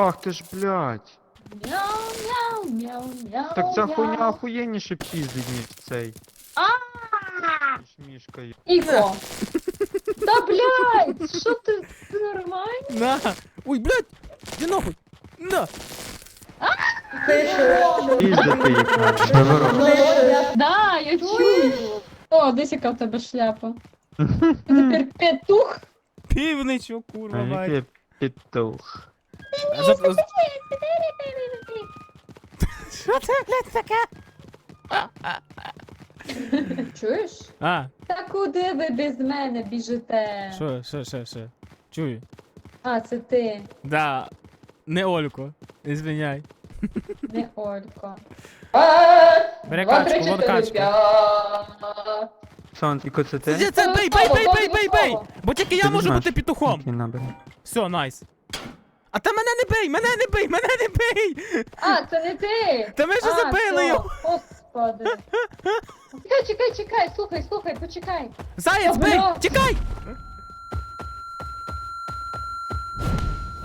Ах ти ж, блядь. Мяу, мяу, мяу, мяу. Так ця хуйня охуєнніше піздить, ніж цей. А! Ніж мішкою. Іко. Та блядь, що ти ти нормально? На! Ой, блядь! Іди нахуй! На! Піздити їх надо. Да, я чую. О, десь яка в тебе шляпа. Ти тепер петух. Півничок, А курва, мать. який петух. За- за- Що це, блядь, таке? Чуєш? А, Та куди ви без мене біжите? що, що, що, що? Чую. А, це ти, Да, не Олько. Ізвиняй. не Олько. Бери качку, вон качка. Сон, тільки це Це, ти? це, бей, бей, бей, бей, бей, бей! Бо тільки я Ти можу знаєш, бути петухом. Який. Все, найс. А та мене не бей, мене не бей, мене не бей! А, це не ти! Та ми вже А, забили все, його! Господи. Чекай, чекай, чекай, слухай, слухай, почекай. Заєць, Та, бей! бля. Тікай!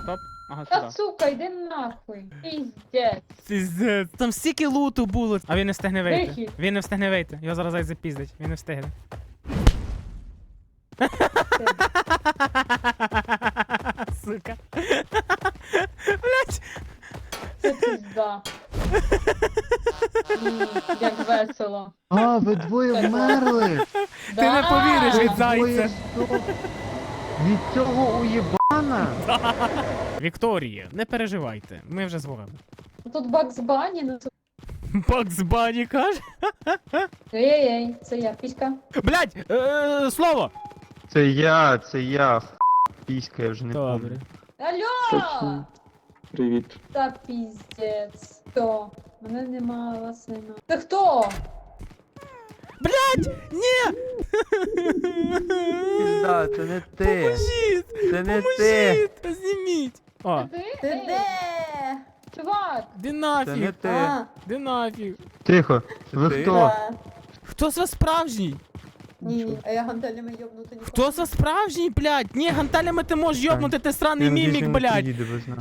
Стоп. Ага, Та сука, йди нахуй. Піздець. Піздець, там стільки луту було. А він не встигне вийти. Вихід. Він не встигне вийти. Його зараз зайць запіздить. Він не встигне. Сука. Це пізда. М, Як весело. А, ви двоє вмерли! Ти не повіриш від зайця. Від цього уєбана? Вікторія, не переживайте. Ми вже з вами. Тут Бакс Бані, ну це... Бакс Бані каже. Ей-ей, це я, піська. Блять, е, слово. Це я, це я. Х- Піська, я вже не Добре. пам'ятаю. Алло! Привіт. Та піздець. Хто? Мене нема сина. Ти хто? Блять! Ні! Пізда, це не ти. Поможіть! Це не ти. Поможіть! Зніміть! О, Ти? Ти Ей, де? Чувак! де Це не нафіг? ти. А, Де нафіг? Тихо. Ви ти? хто? да. Хто з вас справжній? Ні, а я гантелями йобнути не Хто з вас справжній, блядь? Ні, гантелями ти можеш йобнути, ти сраний Я мімік, блядь.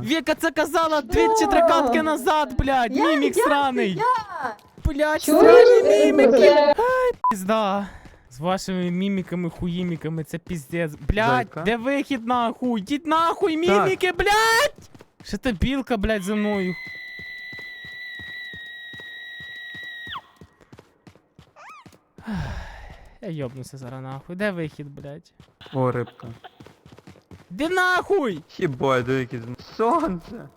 Віка це казала дві чи три катки назад, блядь. Я- Мімік я- сраний. Я! Блядь, Чуєш? срані міміки. Це- Пізда. З вашими міміками, хуїміками, це піздець. Блядь, Зайка. де вихід нахуй? Йдіть нахуй, міміки, блядь! Що та білка, блядь, за мною? Я йобнуся зараз нахуй. Де вихід, блядь? О, рибка. Де нахуй? Хіба, деякі Сонце!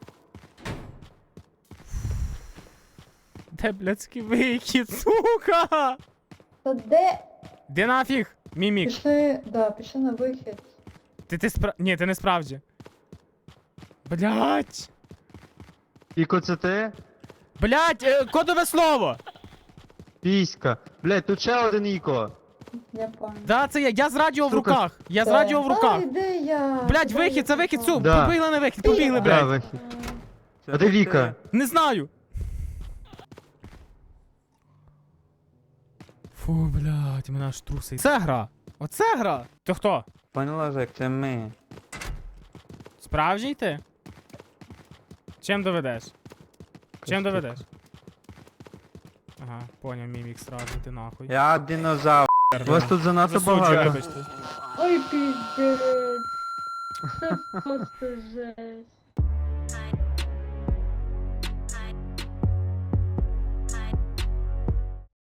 Де блядський вихід, сука? Та де? Де нафіг? Мімік. Пішли, да, пішли на вихід. Ти ти спра... Ні, ти не справді. Блядь. Іко, це ти? Блядь, е, кодове слово. Піська. Блядь, тут ще один Іко. Я пам'ятаю. Да, це я. Я з радіо в Сука. руках. Я з радіо в руках. Де я? Куди вихід, я це вихід, су. Да. Побігли на вихід, побігли, Да, блядь. вихід. А де Віка? Не знаю. Фу, блядь, мене аж трусить. Це гра. Оце гра. Ти хто? Поняла, Жек, це ми. Справжній ти? Чим доведеш? Чим доведеш? Ага, поняв, мімік сразу, ти нахуй. Я динозавр. Вас тут занадто багато. Ой, пиздец. Це просто жесть.